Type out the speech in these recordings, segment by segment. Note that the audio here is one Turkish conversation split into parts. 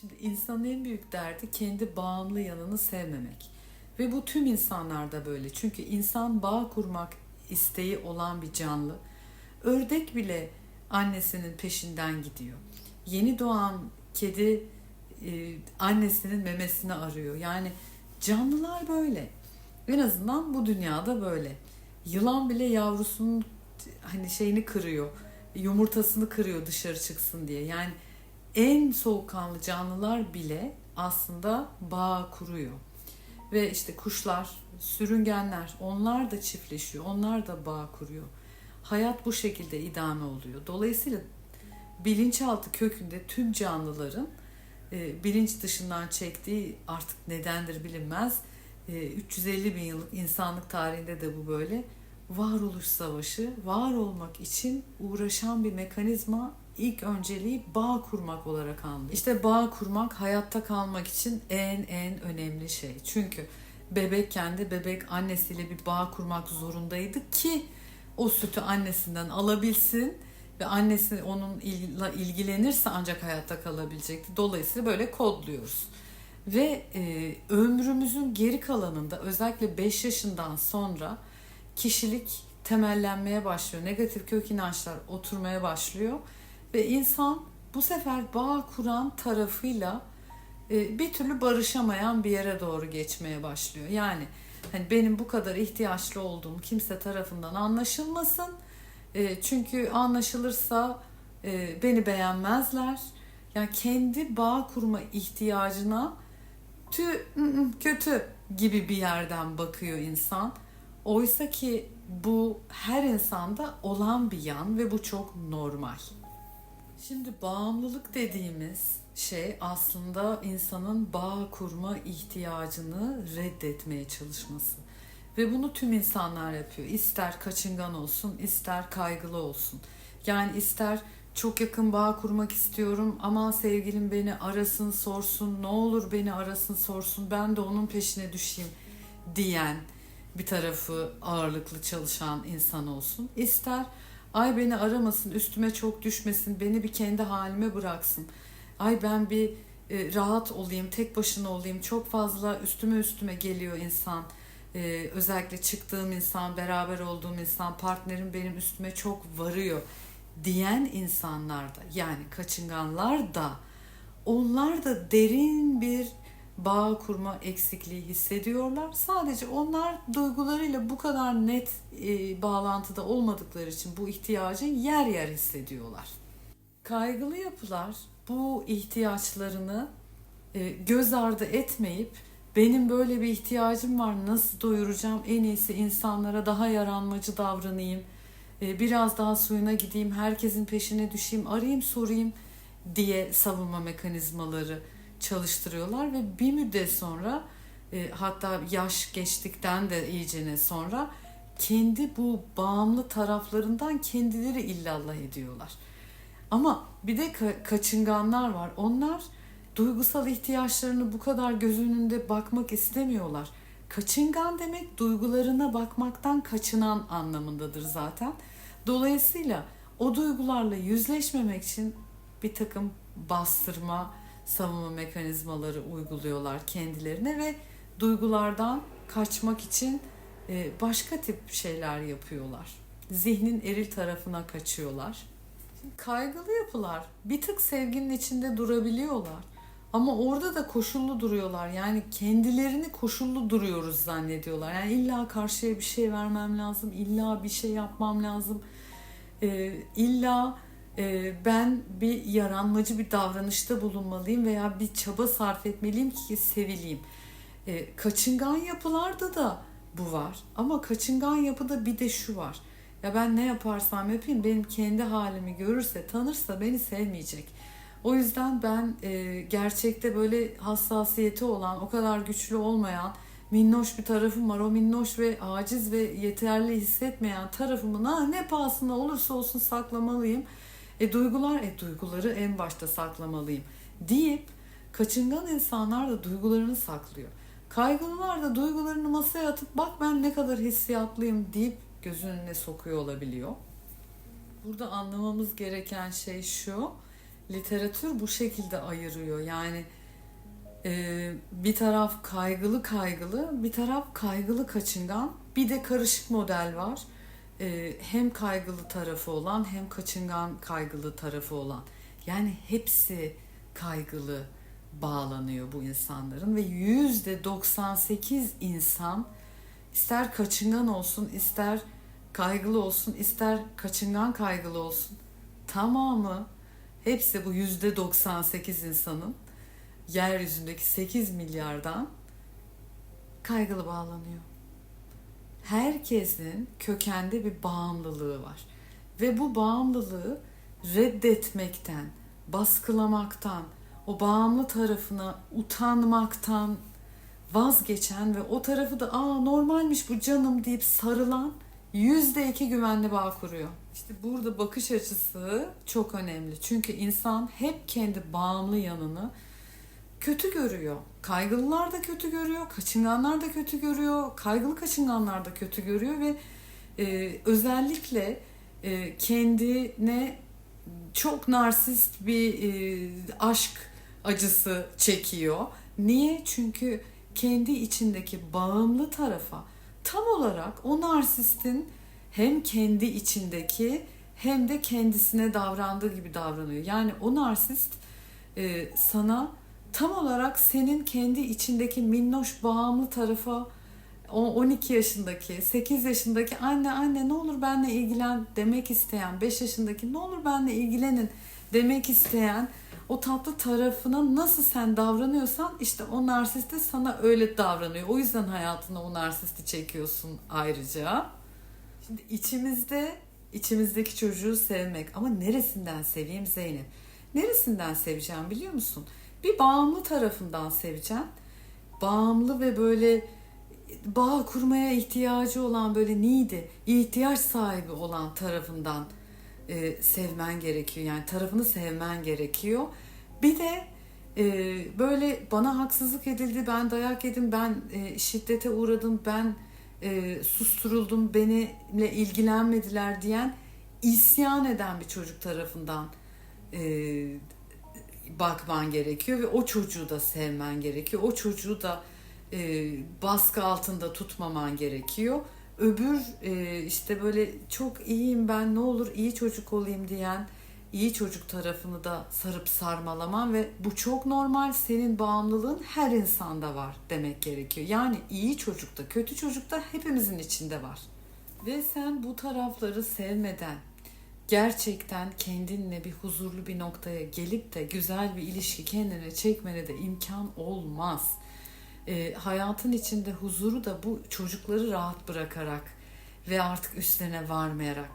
Şimdi insanın en büyük derdi kendi bağımlı yanını sevmemek. Ve bu tüm insanlarda böyle. Çünkü insan bağ kurmak isteği olan bir canlı. Ördek bile annesinin peşinden gidiyor. Yeni doğan kedi e, annesinin memesini arıyor. Yani canlılar böyle. En azından bu dünyada böyle. Yılan bile yavrusunun hani şeyini kırıyor. Yumurtasını kırıyor dışarı çıksın diye. Yani en soğukkanlı canlılar bile aslında bağ kuruyor. Ve işte kuşlar, sürüngenler onlar da çiftleşiyor. Onlar da bağ kuruyor. Hayat bu şekilde idame oluyor. Dolayısıyla bilinçaltı kökünde tüm canlıların e, bilinç dışından çektiği artık nedendir bilinmez. E, 350 bin yıllık insanlık tarihinde de bu böyle. Varoluş savaşı, var olmak için uğraşan bir mekanizma ilk önceliği bağ kurmak olarak anlıyor. İşte bağ kurmak hayatta kalmak için en en önemli şey. Çünkü bebekken de bebek annesiyle bir bağ kurmak zorundaydı ki o sütü annesinden alabilsin ve annesi onunla ilgilenirse ancak hayatta kalabilecekti. Dolayısıyla böyle kodluyoruz. Ve e, ömrümüzün geri kalanında özellikle 5 yaşından sonra kişilik temellenmeye başlıyor. Negatif kök inançlar oturmaya başlıyor ve insan bu sefer bağ kuran tarafıyla e, bir türlü barışamayan bir yere doğru geçmeye başlıyor. Yani hani benim bu kadar ihtiyaçlı olduğum kimse tarafından anlaşılmasın. E, çünkü anlaşılırsa e, beni beğenmezler. Yani kendi bağ kurma ihtiyacına tü kötü gibi bir yerden bakıyor insan. Oysa ki bu her insanda olan bir yan ve bu çok normal. Şimdi bağımlılık dediğimiz şey aslında insanın bağ kurma ihtiyacını reddetmeye çalışması. Ve bunu tüm insanlar yapıyor. İster kaçıngan olsun, ister kaygılı olsun. Yani ister çok yakın bağ kurmak istiyorum ama sevgilim beni arasın sorsun, ne olur beni arasın sorsun, ben de onun peşine düşeyim diyen bir tarafı ağırlıklı çalışan insan olsun. İster Ay beni aramasın, üstüme çok düşmesin, beni bir kendi halime bıraksın. Ay ben bir e, rahat olayım, tek başına olayım. Çok fazla üstüme üstüme geliyor insan. E, özellikle çıktığım insan, beraber olduğum insan, partnerim benim üstüme çok varıyor diyen insanlar da yani kaçınganlar da onlar da derin bir bağ kurma eksikliği hissediyorlar. Sadece onlar duygularıyla bu kadar net e, bağlantıda olmadıkları için bu ihtiyacı yer yer hissediyorlar. Kaygılı yapılar bu ihtiyaçlarını e, göz ardı etmeyip benim böyle bir ihtiyacım var nasıl doyuracağım en iyisi insanlara daha yaranmacı davranayım e, biraz daha suyuna gideyim herkesin peşine düşeyim arayayım sorayım diye savunma mekanizmaları çalıştırıyorlar ve bir müddet sonra e, hatta yaş geçtikten de iyicene sonra kendi bu bağımlı taraflarından kendileri illallah ediyorlar. Ama bir de ka- kaçınganlar var. Onlar duygusal ihtiyaçlarını bu kadar göz önünde bakmak istemiyorlar. Kaçıngan demek duygularına bakmaktan kaçınan anlamındadır zaten. Dolayısıyla o duygularla yüzleşmemek için bir takım bastırma, savunma mekanizmaları uyguluyorlar kendilerine ve duygulardan kaçmak için e, başka tip şeyler yapıyorlar. Zihnin eril tarafına kaçıyorlar. Kaygılı yapılar bir tık sevginin içinde durabiliyorlar. Ama orada da koşullu duruyorlar. Yani kendilerini koşullu duruyoruz zannediyorlar. Yani illa karşıya bir şey vermem lazım, illa bir şey yapmam lazım. Ee, illa ben bir yaranmacı bir davranışta bulunmalıyım veya bir çaba sarf etmeliyim ki sevileyim. Ee, kaçıngan yapılarda da bu var. Ama kaçıngan yapıda bir de şu var. Ya ben ne yaparsam yapayım benim kendi halimi görürse, tanırsa beni sevmeyecek. O yüzden ben e, gerçekte böyle hassasiyeti olan, o kadar güçlü olmayan, minnoş bir tarafım var. O minnoş ve aciz ve yeterli hissetmeyen tarafımı ne pahasına olursa olsun saklamalıyım e duygular, e duyguları en başta saklamalıyım deyip kaçıngan insanlar da duygularını saklıyor. Kaygılılar da duygularını masaya atıp bak ben ne kadar hissiyatlıyım deyip gözünün önüne sokuyor olabiliyor. Burada anlamamız gereken şey şu. literatür bu şekilde ayırıyor. Yani e, bir taraf kaygılı kaygılı, bir taraf kaygılı kaçıngan, bir de karışık model var. E, hem kaygılı tarafı olan hem kaçıngan kaygılı tarafı olan. Yani hepsi kaygılı bağlanıyor bu insanların ve yüzde 98 insan ister kaçıngan olsun ister kaygılı olsun ister kaçıngan kaygılı olsun tamamı hepsi bu yüzde 98 insanın yeryüzündeki 8 milyardan kaygılı bağlanıyor. Herkesin kökende bir bağımlılığı var. Ve bu bağımlılığı reddetmekten, baskılamaktan, o bağımlı tarafına utanmaktan vazgeçen ve o tarafı da aa normalmiş bu canım deyip sarılan yüzde iki güvenli bağ kuruyor. İşte burada bakış açısı çok önemli. Çünkü insan hep kendi bağımlı yanını kötü görüyor. Kaygılılar da kötü görüyor, kaçınganlar da kötü görüyor, kaygılı kaçınganlar da kötü görüyor ve e, özellikle e, kendine çok narsist bir e, aşk acısı çekiyor. Niye? Çünkü kendi içindeki bağımlı tarafa tam olarak o narsistin hem kendi içindeki hem de kendisine davrandığı gibi davranıyor. Yani o narsist e, sana tam olarak senin kendi içindeki minnoş bağımlı tarafa 12 yaşındaki, 8 yaşındaki anne anne ne olur benle ilgilen demek isteyen, 5 yaşındaki ne olur benle ilgilenin demek isteyen o tatlı tarafına nasıl sen davranıyorsan işte o narsist de sana öyle davranıyor. O yüzden hayatına o narsisti çekiyorsun ayrıca. Şimdi içimizde içimizdeki çocuğu sevmek ama neresinden seveyim Zeynep? Neresinden seveceğim biliyor musun? Bir bağımlı tarafından seveceğim. Bağımlı ve böyle bağ kurmaya ihtiyacı olan böyle neydi? ihtiyaç sahibi olan tarafından e, sevmen gerekiyor. Yani tarafını sevmen gerekiyor. Bir de e, böyle bana haksızlık edildi, ben dayak yedim, ben e, şiddete uğradım, ben e, susturuldum, benimle ilgilenmediler diyen isyan eden bir çocuk tarafından e, bakman gerekiyor ve o çocuğu da sevmen gerekiyor. O çocuğu da e, baskı altında tutmaman gerekiyor. Öbür e, işte böyle çok iyiyim ben ne olur iyi çocuk olayım diyen iyi çocuk tarafını da sarıp sarmalaman ve bu çok normal senin bağımlılığın her insanda var demek gerekiyor. Yani iyi çocukta kötü çocukta hepimizin içinde var. Ve sen bu tarafları sevmeden gerçekten kendinle bir huzurlu bir noktaya gelip de güzel bir ilişki kendine çekmene de imkan olmaz. E, hayatın içinde huzuru da bu çocukları rahat bırakarak ve artık üstlerine varmayarak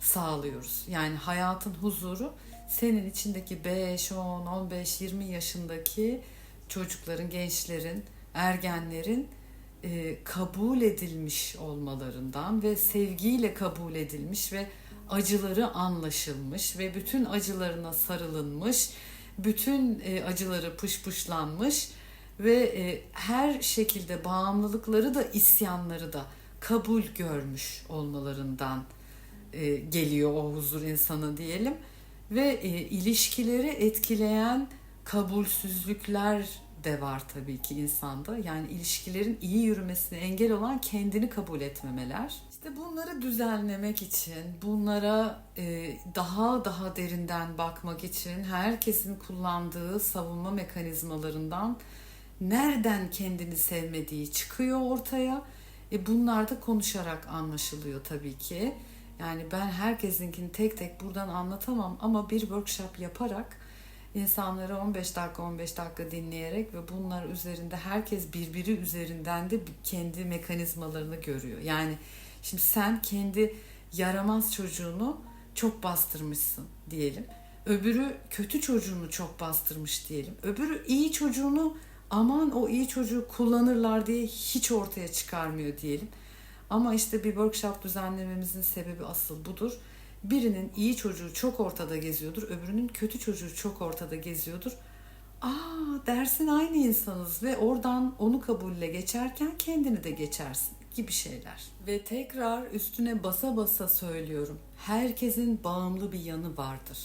sağlıyoruz. Yani hayatın huzuru senin içindeki 5, 10, 15, 20 yaşındaki çocukların, gençlerin, ergenlerin e, kabul edilmiş olmalarından ve sevgiyle kabul edilmiş ve acıları anlaşılmış ve bütün acılarına sarılınmış, bütün e, acıları pışpışlanmış ve e, her şekilde bağımlılıkları da isyanları da kabul görmüş olmalarından e, geliyor o huzur insanı diyelim ve ilişkileri etkileyen kabulsüzlükler de var tabii ki insanda. Yani ilişkilerin iyi yürümesine engel olan kendini kabul etmemeler. İşte bunları düzenlemek için, bunlara e, daha daha derinden bakmak için herkesin kullandığı savunma mekanizmalarından nereden kendini sevmediği çıkıyor ortaya. E bunlar da konuşarak anlaşılıyor tabii ki. Yani ben herkesinkini tek tek buradan anlatamam ama bir workshop yaparak insanları 15 dakika 15 dakika dinleyerek ve bunlar üzerinde herkes birbiri üzerinden de kendi mekanizmalarını görüyor. Yani şimdi sen kendi yaramaz çocuğunu çok bastırmışsın diyelim. Öbürü kötü çocuğunu çok bastırmış diyelim. Öbürü iyi çocuğunu aman o iyi çocuğu kullanırlar diye hiç ortaya çıkarmıyor diyelim. Ama işte bir workshop düzenlememizin sebebi asıl budur. Birinin iyi çocuğu çok ortada geziyordur, öbürünün kötü çocuğu çok ortada geziyordur. Aa dersin aynı insanız ve oradan onu kabulle geçerken kendini de geçersin gibi şeyler. Ve tekrar üstüne basa basa söylüyorum. Herkesin bağımlı bir yanı vardır.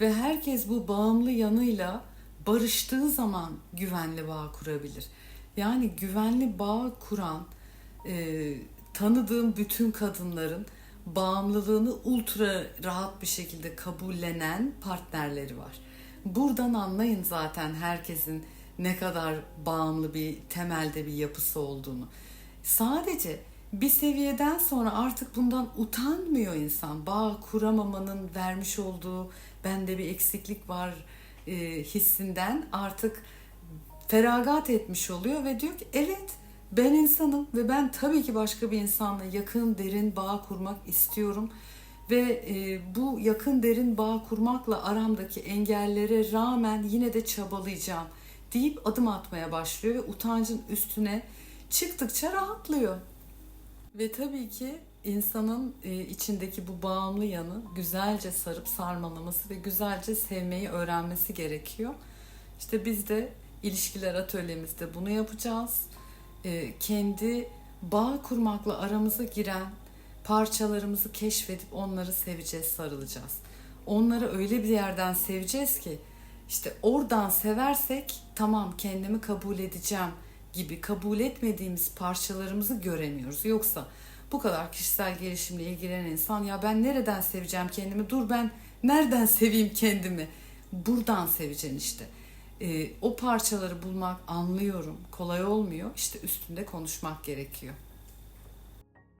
Ve herkes bu bağımlı yanıyla barıştığı zaman güvenli bağ kurabilir. Yani güvenli bağ kuran e, tanıdığım bütün kadınların bağımlılığını ultra rahat bir şekilde kabullenen partnerleri var. Buradan anlayın zaten herkesin ne kadar bağımlı bir temelde bir yapısı olduğunu. Sadece bir seviyeden sonra artık bundan utanmıyor insan. Bağ kuramamanın vermiş olduğu bende bir eksiklik var e, hissinden artık feragat etmiş oluyor ve diyor ki evet ben insanım ve ben tabii ki başka bir insanla yakın derin bağ kurmak istiyorum ve e, bu yakın derin bağ kurmakla aramdaki engellere rağmen yine de çabalayacağım deyip adım atmaya başlıyor ve utancın üstüne çıktıkça rahatlıyor. Ve tabii ki insanın e, içindeki bu bağımlı yanı güzelce sarıp sarmalaması ve güzelce sevmeyi öğrenmesi gerekiyor. İşte biz de ilişkiler atölyemizde bunu yapacağız. E, kendi bağ kurmakla aramıza giren parçalarımızı keşfedip onları seveceğiz, sarılacağız. Onları öyle bir yerden seveceğiz ki işte oradan seversek tamam kendimi kabul edeceğim gibi kabul etmediğimiz parçalarımızı göremiyoruz. Yoksa bu kadar kişisel gelişimle ilgilenen insan ya ben nereden seveceğim kendimi? Dur ben nereden seveyim kendimi? Buradan seveceksin işte. Ee, o parçaları bulmak anlıyorum. Kolay olmuyor. İşte üstünde konuşmak gerekiyor.